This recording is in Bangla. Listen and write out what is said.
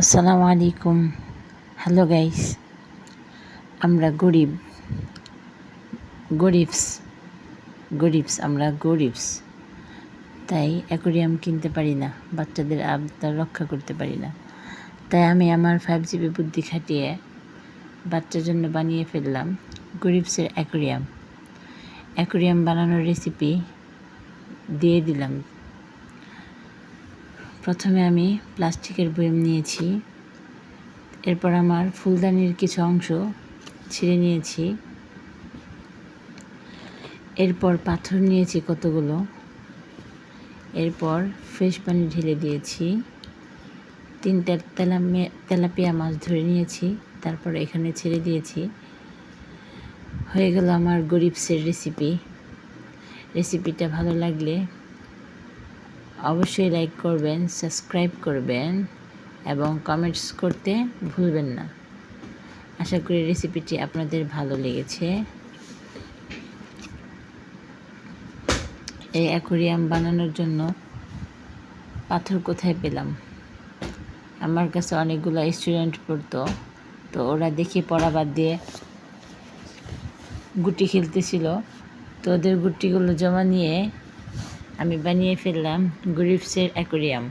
আসসালামু আলাইকুম। হ্যালো গাইস আমরা গরিব। গরিবস। গরিবস, আমরা গরিবস। তাই অ্যাকোরিয়াম কিনতে পারি না, বাচ্চাদের আবদার রক্ষা করতে পারি না। তাই আমি আমার ফাইভ জিবি বুদ্ধি খাটিয়ে বাচ্চার জন্য বানিয়ে ফেললাম গরিবসের অ্যাকোরিয়াম অ্যাকোরিয়াম বানানোর রেসিপি দিয়ে দিলাম। প্রথমে আমি প্লাস্টিকের বয়ম নিয়েছি। এরপর আমার ফুলদানির কিছু অংশ ছিঁড়ে নিয়েছি। এরপর পাথর নিয়েছি কতগুলো। এরপর ফ্রেশ পানি ঢেলে দিয়েছি। তিনটা তেলামে, তেলাপিয়া মাছ ধরে নিয়েছি, তারপর এখানে ছেড়ে দিয়েছি। হয়ে গেল আমার গরিবসের রেসিপি রেসিপিটা ভালো লাগলে অবশ্যই লাইক করবেন সাবস্ক্রাইব করবেন এবং কমেন্টস করতে ভুলবেন না। আশা করি রেসিপিটি আপনাদের ভালো লেগেছে। এই অ্যাকোরিয়াম বানানোর জন্য পাথর কোথায় পেলাম? আমার কাছে অনেকগুলো স্টুডেন্ট পড়তো, তো ওরা দেখে পড়া বাদ দিয়ে গুটি খেলতেছিল। তো ওদের গুটিগুলো জমা নিয়ে আমি বানিয়ে ফেললাম গ্রিপসের অ্যাকোরিয়াম।